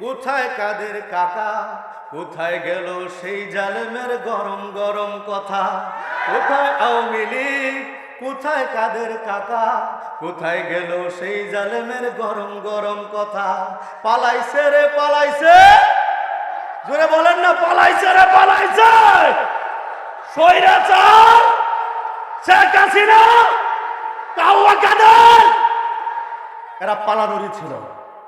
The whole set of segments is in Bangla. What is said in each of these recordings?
কোথায় কাদের কাকা? কোথায় গেল সেই জালেমের গরম গরম কথা? কোথায় আওয়ামী লীগ? কোথায় কাদের কাকা? কোথায় গেল সেই জালেমের গরম গরম কথা? পালাইছে রে, পালাইছে! জোরে বলেন না, পালাইছে রে, পালাইছে! সৈরাচার শেখ হাসিনা! কাউয়া কাদের? এরা পালানোরই ছিল।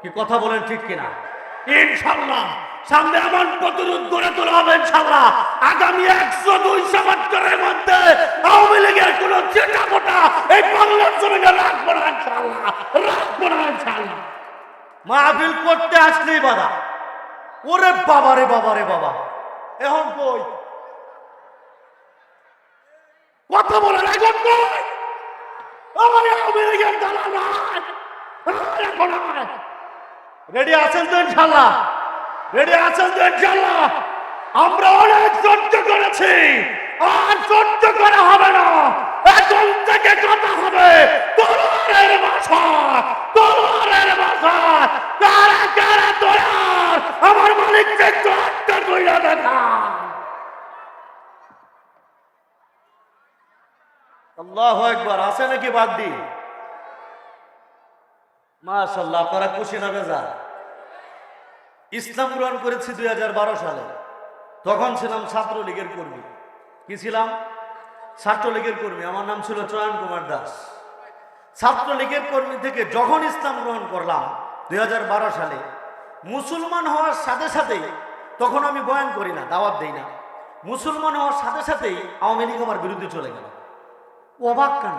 কি কথা বলেন ঠিক কিনা? ইনশাল্লাহ সামনে এমন প্রতিরোধ গড়ে তোলা হবে ইনশাল্লাহ আগামী একশো দুইশো বছরের মধ্যে আওয়ামী লীগের কোন চেটা মোটা এই বাংলার জমিনে রাখব না ইনশাল্লাহ রাখব না ইনশাল্লাহ মাহফিল করতে আসলেই বাধা। ওরে বাবা রে বাবা রে বাবা। এখন কই? কথা বলে এখন কই? আমার আওয়ামী লীগের দালা নাই এখন রেডি আছেন তো ইনশাল্লাহ রেডি আছেন তো ইনশাল্লাহ আমরা অনেক সহ্য করেছি, আর সহ্য করা হবে না। এখন থেকে কথা হবে তলোয়ারের ভাষা তলোয়ারের ভাষা কারা কারা তৈয়ার আমার মালিককে চট্টা কইরা দেখা আল্লাহ একবার আছে নাকি বাগদি মাশাল্লাহ আপনারা খুশি না বেজা ইসলাম গ্রহণ করেছি দুই হাজার বারো সালে। তখন ছিলাম ছাত্রলীগের কর্মী। কি ছিলাম? ছাত্রলীগের কর্মী। আমার নাম ছিল চয়ন কুমার দাস। ছাত্রলীগের কর্মী থেকে যখন ইসলাম গ্রহণ করলাম দুই হাজার বারো সালে, মুসলমান হওয়ার সাথে সাথেই, তখন আমি বয়ান করি না, দাওয়াত দেই না। মুসলমান হওয়ার সাথে সাথেই আওয়ামী লীগ আমার বিরুদ্ধে চলে গেল। অবাক কেন?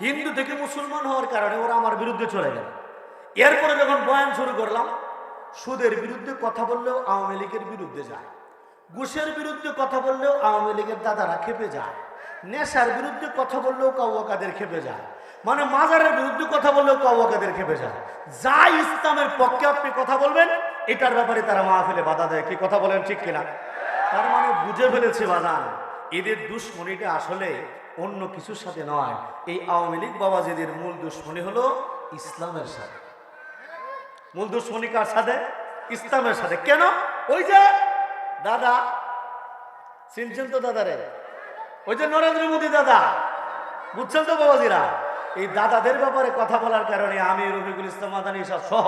হিন্দু থেকে মুসলমান হওয়ার কারণে ওরা আমার বিরুদ্ধে চলে গেল। এরপরে যখন বয়ান শুরু করলাম, সুদের বিরুদ্ধে কথা বললেও আওয়ামী লীগের বিরুদ্ধে যায়, ঘুষের বিরুদ্ধে কথা বললেও আওয়ামী লীগের দাদারা খেপে যায়, নেশার বিরুদ্ধে কথা বললেও কাউকাদের খেপে যায় মানে মাজারের বিরুদ্ধে কথা বললেও কাউকাদের খেপে যায়। যা ইসলামের পক্ষে আপনি কথা বলবেন, এটার ব্যাপারে তারা মাহফিলে বাধা দেয়। কি কথা বলেন ঠিক কিনা? তার মানে বুঝে ফেলেছে বাজান, এদের দুশ্মনীটা আসলে অন্য কিছুর সাথে নয়। এই আওয়ামী লীগ বাবাজিদের মূল দুশ্মনী হলো ইসলামের সাথে। মূল দুশ্মনী সাথে, ইসলামের সাথে। কেন? ওই যে দাদা, চিনছেন তো দাদারে? ওই যে নরেন্দ্র মোদী দাদা। বুঝছেন তো বাবাজিরা? এই দাদাদের ব্যাপারে কথা বলার কারণে আমি রফিকুল ইসলাম মাদানী সাহ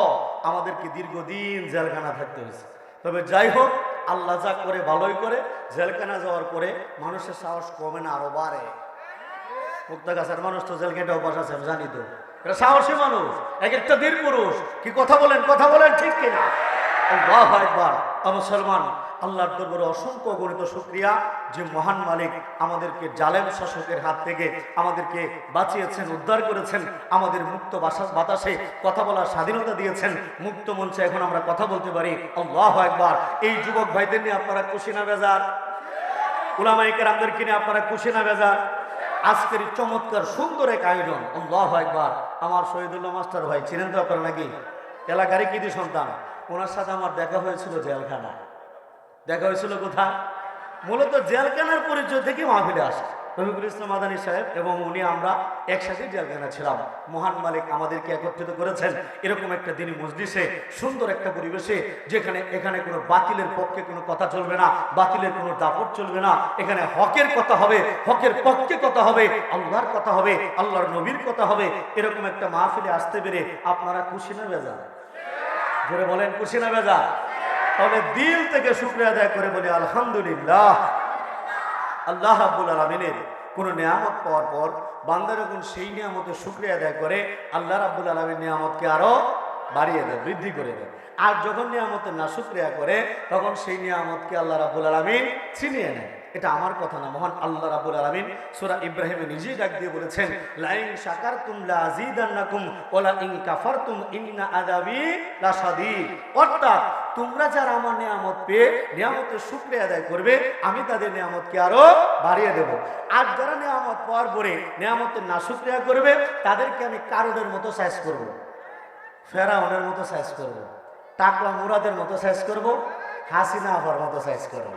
আমাদেরকে দীর্ঘদিন জেলখানা থাকতে হয়েছে। তবে যাই হোক, আল্লাহ যা করে ভালোই করে, জেলখানা যাওয়ার পরে মানুষের সাহস কমে না আরও বাড়ে। মুক্তা গাছের মানুষ তো জেল অভ্যাস আছে জানি তো। সাহসী মানুষ, এক একটা বীর পুরুষ। কি কথা বলেন কথা বলেন ঠিক কিনা? আল্লাহ একবার মুসলমান আল্লাহর দরবারে অসংখ্য গণিত শুক্রিয়া যে মহান মালিক আমাদেরকে জালেম শাসকের হাত থেকে আমাদেরকে বাঁচিয়েছেন, উদ্ধার করেছেন, আমাদের মুক্ত বাতাসে কথা বলার স্বাধীনতা দিয়েছেন। মুক্ত মঞ্চে এখন আমরা কথা বলতে পারি। আল্লাহ একবার এই যুবক ভাইদের নিয়ে আপনারা খুশি না বেজার? উলামাইকের আমাদেরকে নিয়ে আপনারা খুশি না বেজার? আজকের চমৎকার, সুন্দর এক আয়োজন। একবার আমার শহীদুল্লাহ মাস্টার ভাই ছিলেন তো আপনারা নাকি? এলাকারই কৃতি সন্তান। ওনার সাথে আমার দেখা হয়েছিল জেলখানা। দেখা হয়েছিল কোথায়? মূলত জেলখানার পরিচয় থেকে মাহফিলে আসে। রফিকুল ইসলাম আদানি সাহেব এবং উনি আমরা একসাথে জেলখানা ছিলাম। মহান মালিক আমাদেরকে একত্রিত করেছেন। এরকম একটা দিনই মসজিষে সুন্দর একটা পরিবেশে, যেখানে এখানে কোনো বাতিলের পক্ষে কোনো কথা চলবে না, বাতিলের কোনো দাপট চলবে না। এখানে হকের কথা হবে, হকের পক্ষে কথা হবে, আল্লাহর কথা হবে, আল্লাহর নবীর কথা হবে। এরকম একটা মাহফিলে আসতে পেরে আপনারা খুশি না বেজা জোরে বলেন, খুশি না বেজা তাহলে দিল থেকে শুক্রিয়া আদায় করে বলি, আলহামদুলিল্লাহ। আল্লাহ রাব্বুল আলমিনের কোনো নিয়ামত পাওয়ার পর বান্দা যখন সেই নিয়ামতের শুক্রিয়া আদায় করে, আল্লাহ রাব্বুল আলমীর নিয়ামতকে আরও বাড়িয়ে দেয়, বৃদ্ধি করে দেয়। আর যখন নিয়ামতের না শুক্রিয়া করে, তখন সেই নিয়ামতকে আল্লাহ রাব্বুল আলমিন ছিনিয়ে নেয়। এটা আমার কথা না, মহান আল্লাহ রাব্বুল আলামিন সূরা ইব্রাহিমে নিজেই ডাক দিয়ে বলেছেন, লাইন শাকারতুম লা আযীদান্নাকুম ওয়ালা ইন কাফারতুম ইন্না আযাবি লাশাদীদ। অর্থাৎ তোমরা যারা আমার নিয়ামত পেয়ে নিয়ামতের শুকরিয়া আদায় করবে, আমি তাদের নিয়ামতকে আরও বাড়িয়ে দেব। আর যারা নিয়ামত পাওয়ার পরে নিয়ামতের না শুকরিয়া করবে, তাদেরকে আমি কারোদের মতো সাইজ করব। ফেরাউনের মতো সাইজ করব। টাকলা মুরাদের মতো সাইজ করব। হাসিনা আফার মতো সাইজ করব।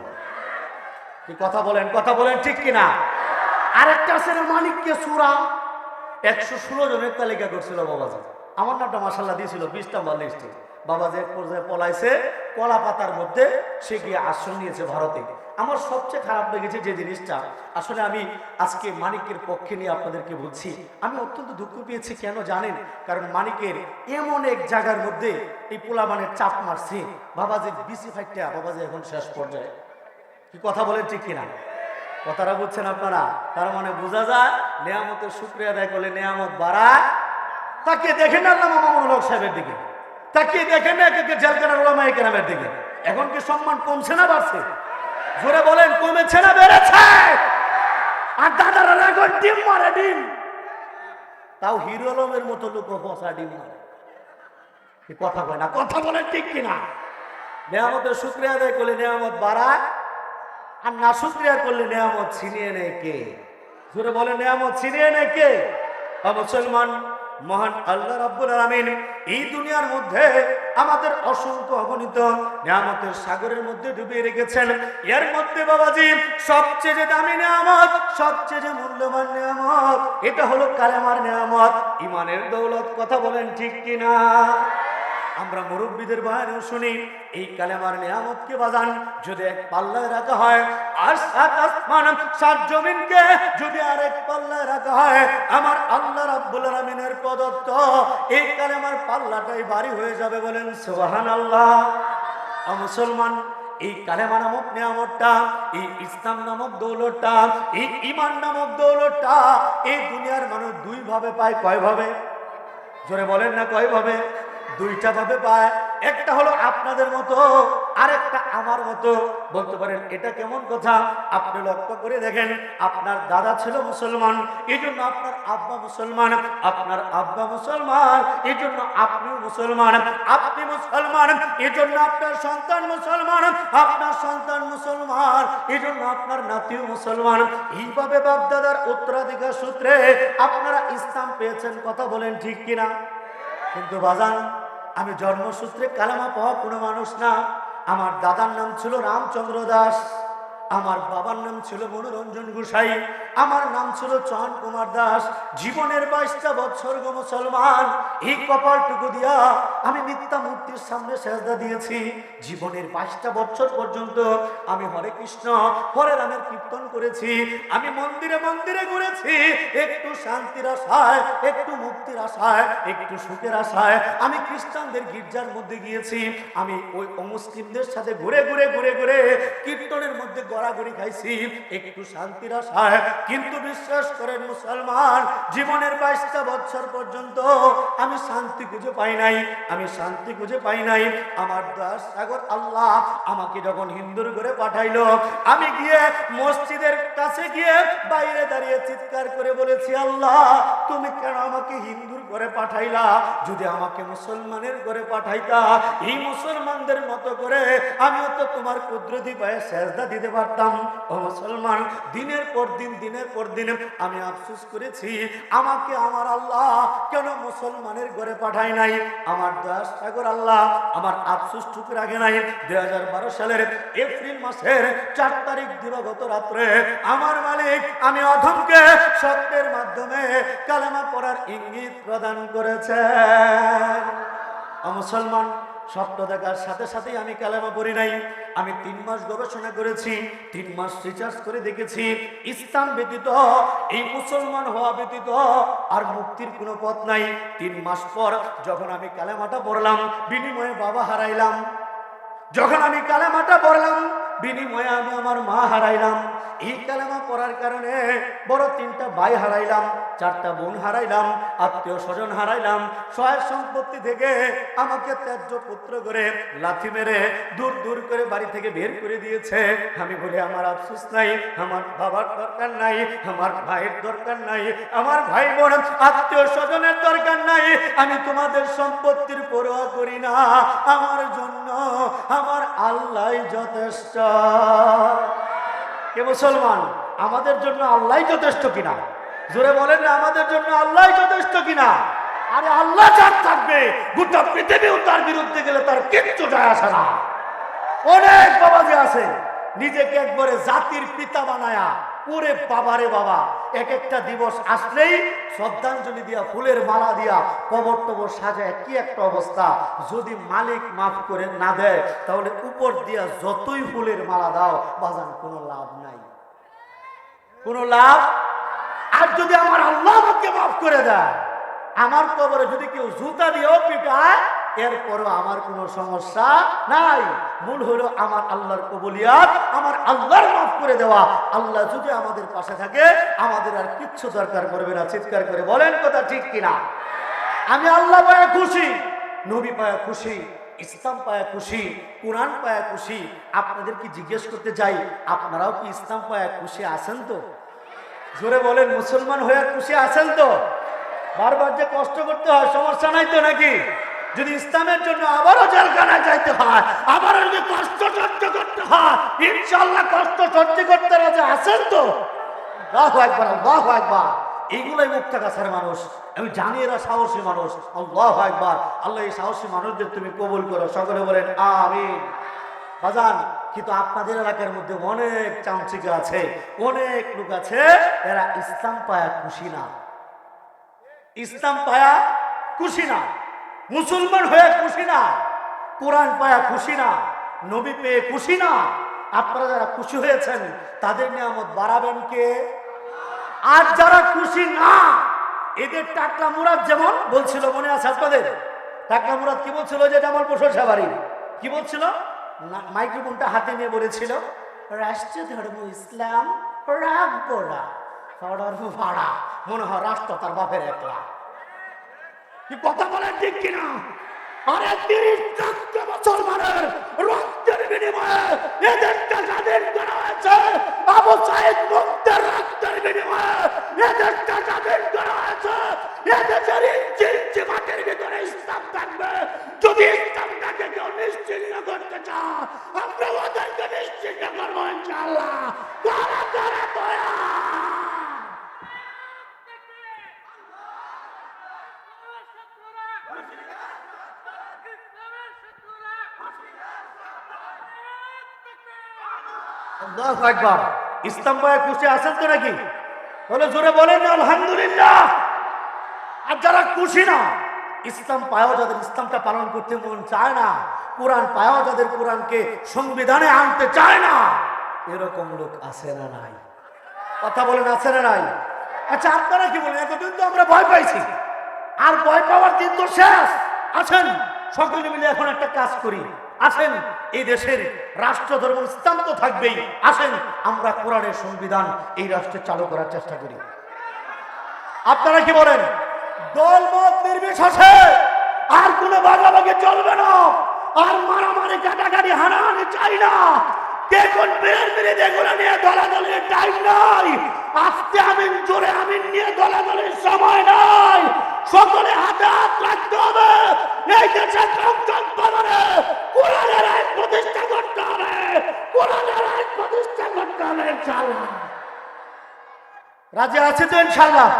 কি কথা বলেন কথা বলেন ঠিক কিনা? আরেকটা আছে মালিককে সুরা। একশো ষোলো জনের তালিকা করছিল বাবাজি। আমার নামটা মাসাল্লাহ দিয়েছিল বিশ নাম্বার লিস্টে বাবা যে পর্যায়ে পলাইছে, কলা পাতার মধ্যে সে গিয়ে আশ্রয় নিয়েছে ভারতে। আমার সবচেয়ে খারাপ লেগেছে যে জিনিসটা, আসলে আমি আজকে মানিকের পক্ষে নিয়ে আপনাদেরকে বলছি, আমি অত্যন্ত দুঃখ পেয়েছি, কেন জানেন? কারণ মানিকের এমন এক জায়গার মধ্যে এই পোলাবানের চাপ মারছে। বাবা যে বিসি ফাইটটা বাবা যে এখন শেষ পর্যায়ে। কি কথা বলেন ঠিক কিনা? কথাটা বুঝছেন আপনারা? তার মানে বোঝা যায়, নেয়ামতের শুক্রিয়া আদায় করলে নেয়ামত বাড়ায়। তাকে দেখেন না আল্লামা মামুনুল হক সাহেবের দিকে। তাকে দেখেন না একে জেলখানার ওলামাই কেরামের দিকে। এখন কি সম্মান কমছে না বাড়ছে? জোরে বলেন, কমেছে না বেড়েছে? আর দাদারা এখন ডিম মারে, ডিম। তাও হিরো আলমের মতো লোক ফসা ডিম মারে। কথা কয় না, কথা বলেন ঠিক কিনা? নেয়ামতের শুক্রিয়া আদায় করলে নেয়ামত বাড়ায়, আর না শুক্রিয়া করলে নেয়ামত ছিনিয়ে নেয় কে? জোরে বলে নেয়ামত ছিনিয়ে নেয় কে? মুসলমান মহান আল্লাহ রাব্বুল আলামিন এই দুনিয়ার মধ্যে আমাদের অসংখ্য অগণিত নিয়ামতের সাগরের মধ্যে ডুবিয়ে রেখেছেন। এর মধ্যে বাবাজি সবচেয়ে যে দামি নিয়ামত, সবচেয়ে যে মূল্যবান নিয়ামত, এটা হলো কালেমার নিয়ামত। ইমানের দৌলত, কথা বলেন ঠিক কিনা? আমরা মুরব্বীদের বয়ানেও শুনি, এই কালেমার নিয়ামতকে বাজান, যদি এক পাল্লায় রাখা হয়, আর সাত আসমান, সাত জমিনকে যদি আরেক পাল্লায় রাখা হয়, আমার আল্লাহ রাব্বুল আলামিনের প্রদত্ত এই কালেমার পাল্লাটাই ভারী হয়ে যাবে বলেন সুবহানাল্লাহ। মুসলমান, এই কালেমা নামক নিয়ামতটা, এই ইসলাম নামক দৌলতটা, এই ইমান নামক দৌলতটা, এই দুনিয়ার মানুষ দুই ভাবে পায় কয় ভাবে জোরে বলেন না কয় ভাবে দুইটা ভাবে পায়। একটা হলো আপনাদের মতো, আরেকটা আমার মতো। বলতে পারেন, এটা কেমন কথা? আপনি লক্ষ্য করে দেখেন, আপনার দাদা ছিল মুসলমান এই জন্য আপনার আব্বা মুসলমান, আপনার আব্বা মুসলমান এই জন্য আপনিও মুসলমান, আপনি মুসলমান এই জন্য আপনার সন্তান মুসলমান, আপনার সন্তান মুসলমান এই জন্য আপনার নাতিও মুসলমান। এইভাবে বাপদাদার উত্তরাধিকার সূত্রে আপনারা ইসলাম পেয়েছেন, কথা বলেন ঠিক কিনা? কিন্তু বাজান আমি জন্মসূত্রে কালামা পাওয়া কোনো মানুষ না। আমার দাদার নাম ছিল রামচন্দ্র দাস। আমার বাবার নাম ছিল মনোরঞ্জন গোসাই। আমার নাম ছিল চন কুমার দাস। জীবনের বাইশটা বছর গো মুসলমান। এই কপালটুকু দিয়া আমি মিথ্যা মূর্তির সামনে সেজদা দিয়েছি। জীবনের বাইশটা বছর পর্যন্ত আমি হরে কৃষ্ণ, হরে রামের কীর্তন করেছি। আমি মন্দিরে মন্দিরে ঘুরেছি। একটু শান্তির আশায়, একটু মুক্তির আশায়, একটু সুখের আশায় আমি খ্রিস্টানদের গির্জার মধ্যে গিয়েছি। আমি ওই অমুসলিমদের সাথে ঘুরে ঘুরে ঘুরে ঘুরে কীর্তনের মধ্যে গড়াগড়ি খাইছি। একটু শান্তির আশায়, কিন্তু বিশ্বাস করেন মুসলমান, জীবনের বাইশটা বছর পর্যন্ত আমি শান্তি খুঁজে পাই নাই। আমি শান্তি খুঁজে পাই নাই। আমার দাস সাগর আল্লাহ আমাকে যখন হিন্দুর ঘরে পাঠাইলো, আমি গিয়ে মসজিদের কাছে গিয়ে বাইরে দাঁড়িয়ে চিৎকার করে বলেছি, আল্লাহ, তুমি কেন আমাকে হিন্দুর করে পাঠাইলা, যদি আমাকে মুসলমানের করে পাঠাইতা, এই মুসলমানদের মতো করে আমিও তো তোমার কুদরতি পায়ে সেজদা দিতে পারতাম। ও মুসলমান, দিনের পর দিন, দিনের পর দিন আমি আফসোস করেছি, আমাকে আমার আল্লাহ কেন মুসলমানের ঘরে পাঠায় নাই? আমার দয়াস সাগর আল্লাহ আমার আফসোস টুকু রাখে নাই। দু হাজার বারো সালের এপ্রিল মাসের চার তারিখ দিবাগত রাত্রে আমার মালিক, আমি অধমকে সত্যের মাধ্যমে কালেমা পড়ার ইঙ্গিত প্রদান করেছেন ও মুসলমান, স্বপ্ন দেখার সাথে সাথেই আমি কালেমা পড়ি নাই। আমি তিন মাস গবেষণা করেছি, তিন মাস রিচার্জ করে দেখেছি, ইসলাম ব্যতীত, এই মুসলমান হওয়া ব্যতীত আর মুক্তির কোনো পথ নাই। তিন মাস পর যখন আমি কালেমাটা পড়লাম, বিনিময়ে বাবা হারাইলাম। যখন আমি কালেমাটা পড়লাম বিনিময়ে আমি আমার মা হারাইলাম। এই কালেমা পড়ার কারণে বড় তিনটা ভাই হারাইলাম, চারটা বোন হারাইলাম, আত্মীয় স্বজন হারাইলাম। সহায় সম্পত্তি থেকে আমাকে ত্যায্য পুত্র করে লাথি মেরে দূর দূর করে বাড়ি থেকে বের করে দিয়েছে। আমি বলি, আমার আফসোস নাই, আমার বাবার দরকার নাই, আমার ভাইয়ের দরকার নাই, আমার ভাই বোন, আত্মীয় স্বজনের দরকার নাই, আমি তোমাদের সম্পত্তির পরোয়া করি না। আমার জন্য আমার আল্লাহ যথেষ্ট। কে মুসলমান? আমাদের জন্য আল্লাহ যথেষ্ট কিনা? জোরে বলেন না, আমাদের জন্য আল্লাহ যথেষ্ট কিনা? আরে আল্লাহ যার থাকবে, গোটা পৃথিবীও তার বিরুদ্ধে গেলে তার কিচ্ছু যায় আসে না। অনেক বাবাজি আছে, নিজেকে একবারে জাতির পিতা বানায়া ওরে বাবারে বাবা, এক একটা দিবস আসলেই শ্রদ্ধাঞ্জলি দিয়া, ফুলের মালা দিয়া, কবর টবর সাজায়, কি একটা অবস্থা। যদি মালিক মাফ করে না দেয়, তাহলে উপর দিয়া যতই ফুলের মালা দাও, বাজান কোনো লাভ নাই। কোনো লাভ? আর যদি আমার আল্লাহ আমাকে মাফ করে দেয়, আমার কবরে যদি কেউ জুতা দিয়েও পিটায় এরপরও আমার কোনো সমস্যা নাই। মূল হলো আমার আল্লাহর কবুলিয়াত, আমার আল্লাহর মাফ করে দেওয়া। আল্লাহ যদি আমাদের পাশে থাকে, আমাদের আর কিচ্ছু দরকার পড়বে না। চিৎকার করে বলেন কথা ঠিক কিনা? আমি আল্লাহ পায়ে খুশি, নবী পায়ে খুশি, ইসলাম পায়ে খুশি, কোরআন পায়ে খুশি। আপনাদের কি জিজ্ঞেস করতে যাই, আপনারাও কি ইসলাম পায়ে খুশি আছেন তো? জোরে বলেন, মুসলমান হয়ে খুশি আছেন তো? বারবার যে কষ্ট করতে হয়, সমস্যা নাই তো নাকি? যদি ইসলামের জন্য আবারও জেলখানায় যাইতে হয়, আবারও যদি কষ্ট সহ্য করতে হয় ইনশাল্লাহ কষ্ট সহ্য করতে রাজা আছেন তো? বাহ একবার বাহ একবার এইগুলোই মুক্তা গাছের মানুষ। আমি জানি এরা সাহসী মানুষ। আল্লাহ একবার আল্লাহ এই সাহসী মানুষদের তুমি কবুল করো। সকলে বলেন, আমিন। বাজান, কিন্তু আপনাদের এলাকার মধ্যে অনেক চামচিকা আছে, অনেক লোক আছে, এরা ইসলাম পায়া খুশি না। ইসলাম পায়া খুশি না। মুসলমান হয়ে খুশি না, কোরআন পায়া খুশি না, নবী পেয়ে খুশি না, আপনারা যারা খুশি হয়েছেন, তাদের নিয়ামত বাড়াবেন কে? আর যারা খুশি না, এদের টাকলা মুরাদ যেমন বলছিল মনে আছে আপনাদের? টাকলা মুরাদ কি বলছিল যে জামাল বসর সাবারি কি বলছিল? মাইক্রোফোনটা হাতে নিয়ে বলেছিল রাষ্ট্রীয় ধর্ম ইসলাম না ভাড়া। মনে হয় রাষ্ট্র তার বাপের একলা। কথা বলেন ঠিক কিনা? আরে তিরিশ লক্ষ মুসলমানের রক্তের বিনিময়ে এদেরকে স্বাধীন করা হয়েছে। আবু সাইদ মুক্তের রক্তের বিনিময়ে এদেরকে স্বাধীন করা হয়েছে। এদেশের ইঞ্চি ইঞ্চি মাটির ভিতরে ইসলাম থাকবে। যদি কেউ নিশ্চিন্ন করতে আমরা ওদেরকে নিশ্চিন্ন করব ইনশাআল্লাহ। তারা তারা তৈরি আল্লাহু আকবার। ইসলাম পায়ে খুশি আছেন তো নাকি? বলে জোরে বলেন আলহামদুলিল্লাহ। আর যারা খুশি না, ইসলাম পায়ও যাদের ইসলামটা পালন করতে মন চায় না, কোরআন পায়ও যাদের কোরআনকে সংবিধানে আনতে চায় না, এরকম লোক আছে না নাই। কথা বলেন, আছে না নাই? আচ্ছা আপনারা কি বলেন? এতদিন তো আমরা ভয় পাইছি। আর ভয় পাওয়ার দিন তো শেষ। আছেন সকলে মিলে এখন একটা কাজ করি। আসেন এই দেশের রাষ্ট্র ধর্ম ইসলাম তো থাকবেই। আসেন, আমরা কোরআনের সংবিধান এই রাষ্ট্রে চালু করার চেষ্টা করি। আপনারা কি বলেন? দল মত নির্বিশেষে আর কোনো ভাগাভাগি চলবে না। আর মারামারি, কাটাকাটি, হানাহানি চাই না। কে কোন বের মেরে দেখুন নিয়ে দলাদলের টাইম নাই? আস্তে আমিন, জোরে আমিন নিয়ে দলাদলের সময় নাই। সকলে হাতে হাত রাখতে হবে। এই দেশে সংসদ ভবনে কোরআনের আইন প্রতিষ্ঠা করতে হবে কোরআনের আইন প্রতিষ্ঠা করতে হবে ইনশাআল্লাহ রাজি আছে তো ইনশাআল্লাহ?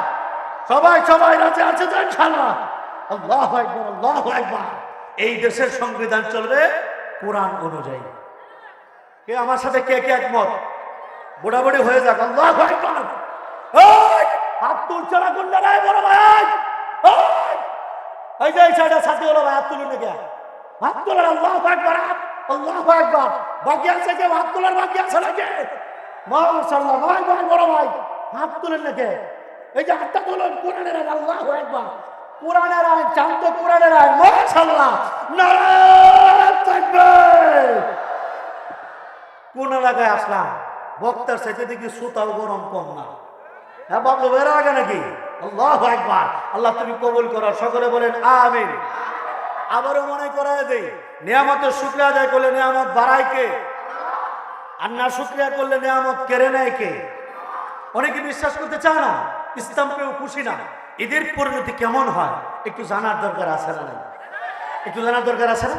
সবাই সবাই রাজি আছে তো ইনশাআল্লাহ? আল্লাহ একবার এই দেশের সংবিধান চলবে কোরআন অনুযায়ী। কে আমার সাথে কে কে একমত? বুড়াবুড়ি হয়ে যাক, আল্লাহ একবার হাত তুলছে না কোন জায়গায় বড় ভাই। এই যে এই সাইডে সাথে হলো ভাই, হাত তুলুন নাকি হাত তোলার আল্লাহ একবার আল্লাহ একবার বাকি আছে কেউ হাত তোলার বাকি আছে নাকি? মাশাআল্লাহ, ভাই ভাই, বড় ভাই, হাত তুলেন নাকি? এই যে হাতটা তুলুন, কোরআনের আইন আল্লাহ একবার কোরআনের আইন চান্ত কোরআনের আইন তাকবীর কোন এলাকায় আসলাম, বক্তার সাথে দেখি সুতাও গরম কম না। হ্যাঁ বাবু বের আগে নাকি? আল্লাহ একবার আল্লাহ তুমি কবুল করো, সকলে বলেন, আমিন। আবারও মনে করায় দেই, নিয়ামতের শুক্রিয়া আদায় করলে নিয়ামত বাড়ায় কে? আর না শুক্রিয়া করলে নিয়ামত কেড়ে নেয় কে? অনেকে বিশ্বাস করতে চায় না, ইসলাম পেয়েও খুশি না। এদের পরিণতি কেমন হয়? একটু জানার দরকার আছে না একটু জানার দরকার আছে না?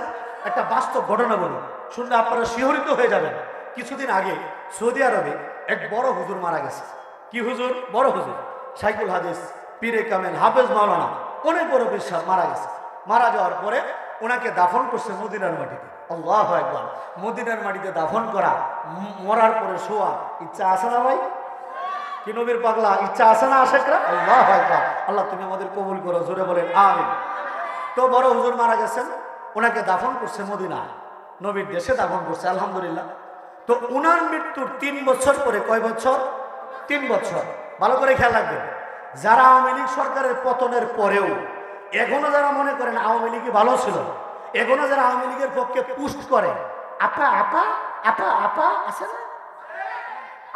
একটা বাস্তব ঘটনা বলি, শুনলে আপনারা শিহরিত হয়ে যাবেন। কিছুদিন আগে সৌদি আরবে এক বড় হুজুর মারা গেছে। কি হুজুর? বড় হুজুর। সাইকুল হাদিস পীরে কামেল হাফেজ মাওলানা, অনেক বড় বিশ্বাস মারা গেছে। মারা যাওয়ার পরে ওনাকে দাফন করছে মদিনার মাটিতে। আল্লাহ একবার মদিনার মাটিতে দাফন করা মরার পরে শোয়া, ইচ্ছা আছে না ভাই? কি নবীর পাগলা? ইচ্ছা আছে না আশেকরা আল্লাহ আকবার। আল্লাহ, তুমি আমাদের কবুল করো, জোরে বলেন, আমিন। তো বড় হুজুর মারা গেছেন, ওনাকে দাফন করছে মদিনা। নবীর দেশে দাফন করছে, আলহামদুলিল্লাহ। তো ওনার মৃত্যুর তিন বছর পরে কয় বছর? তিন বছর। ভালো করে খেয়াল রাখবেন। যারা আওয়ামী লীগ সরকারের পতনের পরেও এখনও যারা মনে করেন আওয়ামী লীগই ভালো ছিল, এখনও যারা আওয়ামী লীগের পক্ষে পুষ্ট করে, আপা আপা আপা আপা, আছে না?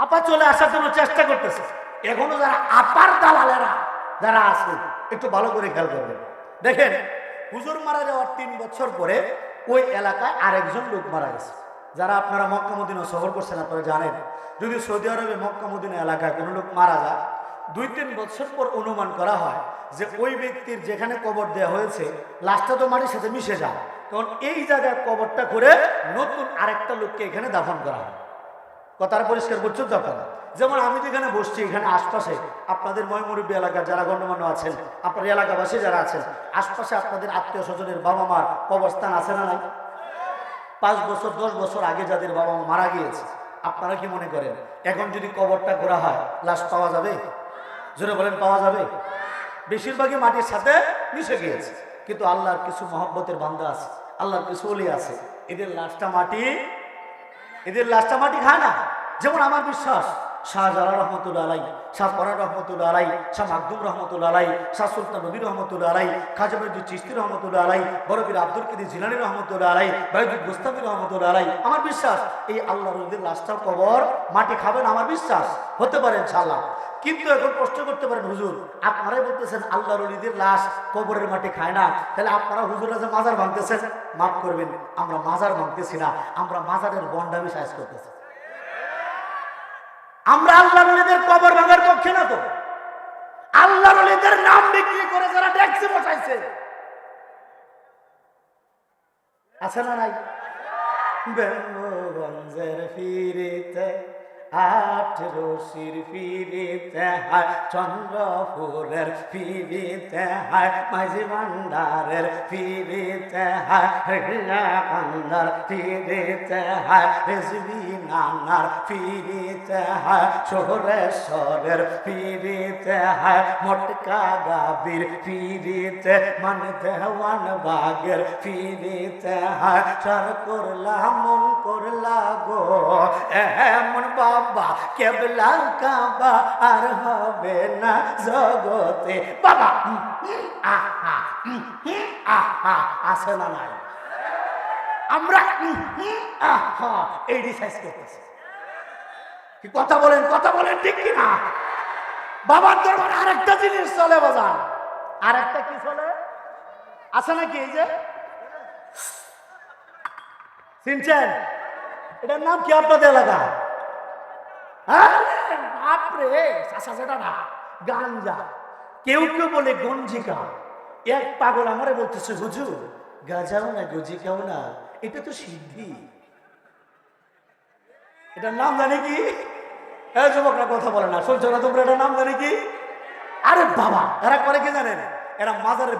আপা চলে আসার জন্য চেষ্টা করতেছে। এখনও যারা আপার দালালেরা যারা আছে, একটু ভালো করে খেয়াল করবেন। দেখেন, হুজুর মারা যাওয়ার তিন বছর পরে ওই এলাকায় আরেকজন লোক মারা গেছে। যারা আপনারা মক্কা মদিনা সফর করছেন আপনারা জানেন, যদি সৌদি আরবে মক্কা মদিনা এলাকায় কোনো লোক মারা যায় দুই তিন বছর পর অনুমান করা হয় যে ওই ব্যক্তির যেখানে কবর দেওয়া হয়েছে, লাশটা তো মাটির সাথে মিশে যায়। তখন এই জায়গায় কবরটা করে নতুন আরেকটা লোককে এখানে দাফন করা হয়। কথার পরিষ্কার করছ আপনারা? যেমন আমি যেখানে বসছি, এখানে আশপাশে আপনাদের ময়মুরব্বী এলাকার যারা গণ্যমান্য আছেন, আপনার এলাকাবাসী যারা আছেন, আশপাশে আপনাদের আত্মীয় স্বজনের বাবা মার কবরস্থান আছে না নাই? পাঁচ বছর, দশ বছর আগে যাদের বাবা মা মারা গিয়েছে, আপনারা কি মনে করেন? এখন যদি কবরটা করা হয়, লাশ পাওয়া যাবে? জোরে বলেন, পাওয়া যাবে? বেশিরভাগই মাটির সাথে মিশে গিয়েছে। কিন্তু আল্লাহর কিছু মহব্বতের বান্ধা আছে, আল্লাহর কিছু অলি আছে। এদের লাশটা মাটি, এদের লাশটা মাটি খায় না। যেমন আমার বিশ্বাস শাহজালাল রহমতুল্লা আলাই, শাহ পরান রহমতুল্লা আলাই, শাহ মাকদুম রহমতুল্লা আলাই, শাহ সুলতান নবী রহমতুল্লা আলাই, খাজা মহিদুল চিস্তি রহমতুল্লা আলাই বরবীর আব্দুল কিদি জিলানি রহমতুল্লা আলাই বাইদুল গুস্তাফি রহমতুল্লা আলাই। আমার বিশ্বাস, এই আল্লাহ রবিদের লাশটার কবর মাটি খাবেন আমার বিশ্বাস। হতে পারে ইনশাআল্লাহ। কিন্তু এখন প্রশ্ন করতে পারেন, হুজুর, আপনারাই বলতেছেন আল্লাহ রলিদের লাশ কবরের মাটি খায় না। তাহলে আপনারা হুজুরা যে মাজার ভাঙতেছেন? মাফ করবেন, আমরা মাজার ভাঙতেছি না, আমরা মাজারের বন্ডামি সাইজ করতেছি। আমরা আল্লাহ রলিদের কবর ভাঙার পক্ষে না তো? আল্লাহ রলিদের নাম বিক্রি করে যারা ট্যাক্সি বসাইছে। আছে না নাই? ফিরিতে আট রশির ফিরিতে হায় চন্দ্রপুরের ফিরিতে হায়, মাঝি ভান্ডারের ফিরিতে হায় কান্দার ফিরিতে হায়, রেজবি নানার ফিরিতে হায়, সোহরেশ্বরের ফিরিতে হায়, মটকা গাবির ফিরিতে, মান দেওয়ান বাগের ফিরিতে হায়, সার করলা মন করলা গো এমন বাবা কেবলা কাবা আর হবে না জগতে। বাবা আহা আহা, আছে না নাই? আমরা কি কথা বলেন কথা বলেন ঠিক কিনা? বাবার দরবার আরেকটা জিনিস চলে বাজান। আরেকটা কি চলে? আছে নাকি এই যে? চিনছেন? এটার নাম কি আপনাদের এলাকা? বাপরে চাষা সেটা না, গাঞ্জা। কেউ কেউ বলে গঞ্জিকা। এক পাগল আমারে বলতেছে, হুজুর, গাজাও না, গজিকাও না, এটা তো সিদ্ধি। এটার নাম জানি কি? এই যুবকরা কথা বলে না, শুনছো না তোমরা এটার নাম জানি কি? আরে বাবা, এরা করে কি জানেন? এরা মাজারের